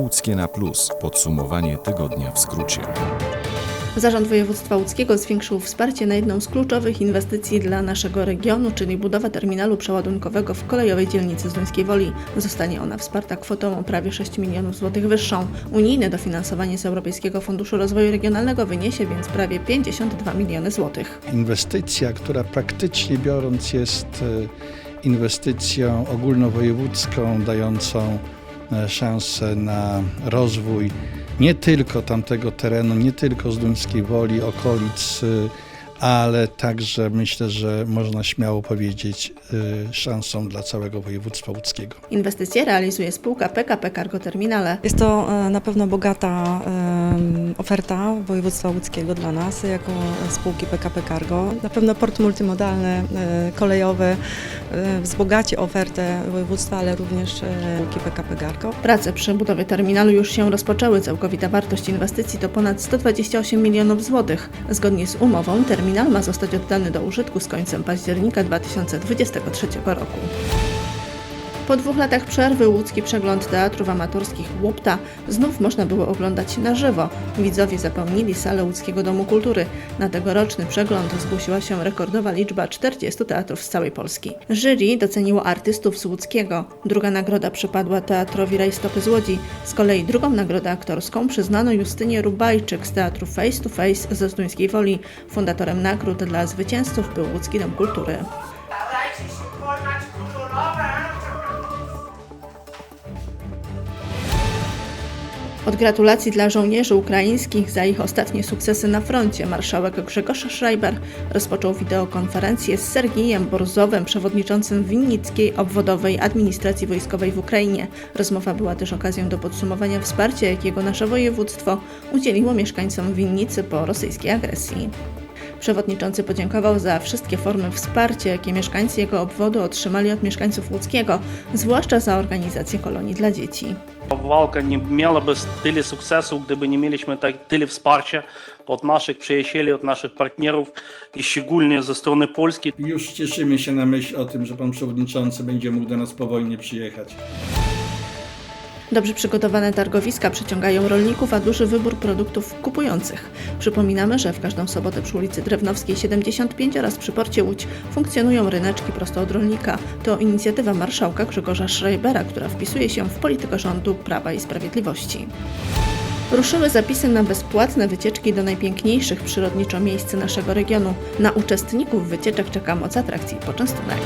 Łódzkie na Plus. Podsumowanie tygodnia w skrócie. Zarząd Województwa Łódzkiego zwiększył wsparcie na jedną z kluczowych inwestycji dla naszego regionu, czyli budowę terminalu przeładunkowego w kolejowej dzielnicy Zduńskiej Woli. Zostanie ona wsparta kwotą o prawie 6 milionów złotych wyższą. Unijne dofinansowanie z Europejskiego Funduszu Rozwoju Regionalnego wyniesie więc prawie 52 miliony złotych. inwestycja, która praktycznie biorąc jest e, inwestycją ogólnowojewódzką, dającą szansę na rozwój nie tylko tamtego terenu, nie tylko Zduńskiej Woli, okolic, e, ale także myślę, że można śmiało powiedzieć e, szansą dla całego województwa łódzkiego. Inwestycje realizuje spółka PKP Cargo Terminale. Jest to e, na pewno bogata oferta województwa łódzkiego dla nas jako spółki PKP Cargo. Na pewno port multimodalny, e, kolejowy e, wzbogaci ofertę województwa, ale również e, spółki PKP Cargo. Prace przy budowie terminalu już się rozpoczęły. Całkowita wartość inwestycji to ponad 128 milionów złotych. Zgodnie z umową terminal ma zostać oddany do użytku z końcem października 2023 roku. Po dwóch latach przerwy łódzki przegląd teatrów amatorskich Łupta znów można było oglądać na żywo. Widzowie zapełnili salę Łódzkiego Domu Kultury. Na tegoroczny przegląd zgłosiła się rekordowa liczba 40 teatrów z całej Polski. Jury doceniło artystów z Łódzkiego. Druga nagroda przypadła teatrowi Rajstopy z Łodzi. Z kolei drugą nagrodę aktorską przyznano Justynie Rubajczyk z teatru Face to Face ze Zduńskiej Woli. Fundatorem nagród dla zwycięzców był Łódzki Dom Kultury. Od gratulacji dla żołnierzy ukraińskich za ich ostatnie sukcesy na froncie marszałek Grzegorz Schreiber rozpoczął wideokonferencję z Sergijem Borzowem, przewodniczącym Winnickiej Obwodowej Administracji Wojskowej w Ukrainie. Rozmowa była też okazją do podsumowania wsparcia, jakiego nasze województwo udzieliło mieszkańcom Winnicy po rosyjskiej agresji. Przewodniczący podziękował za wszystkie formy wsparcia, jakie mieszkańcy jego obwodu otrzymali od mieszkańców łódzkiego, zwłaszcza za organizację kolonii dla dzieci. Walka nie miałaby tyle sukcesu, gdyby nie mieliśmy tak tyle wsparcia od naszych przyjacieli, od naszych partnerów i szczególnie ze strony Polski. Już cieszymy się na myśl o tym, że pan przewodniczący będzie mógł do nas po wojnie przyjechać. Dobrze przygotowane targowiska przyciągają rolników, a duży wybór produktów kupujących. Przypominamy, że w każdą sobotę przy ulicy Drewnowskiej 75 oraz przy porcie Łódź funkcjonują ryneczki prosto od rolnika. To inicjatywa marszałka Grzegorza Schreibera, która wpisuje się w politykę rządu Prawa i Sprawiedliwości. Ruszyły zapisy na bezpłatne wycieczki do najpiękniejszych przyrodniczo miejsc naszego regionu. Na uczestników wycieczek czeka moc atrakcji i poczęstunek.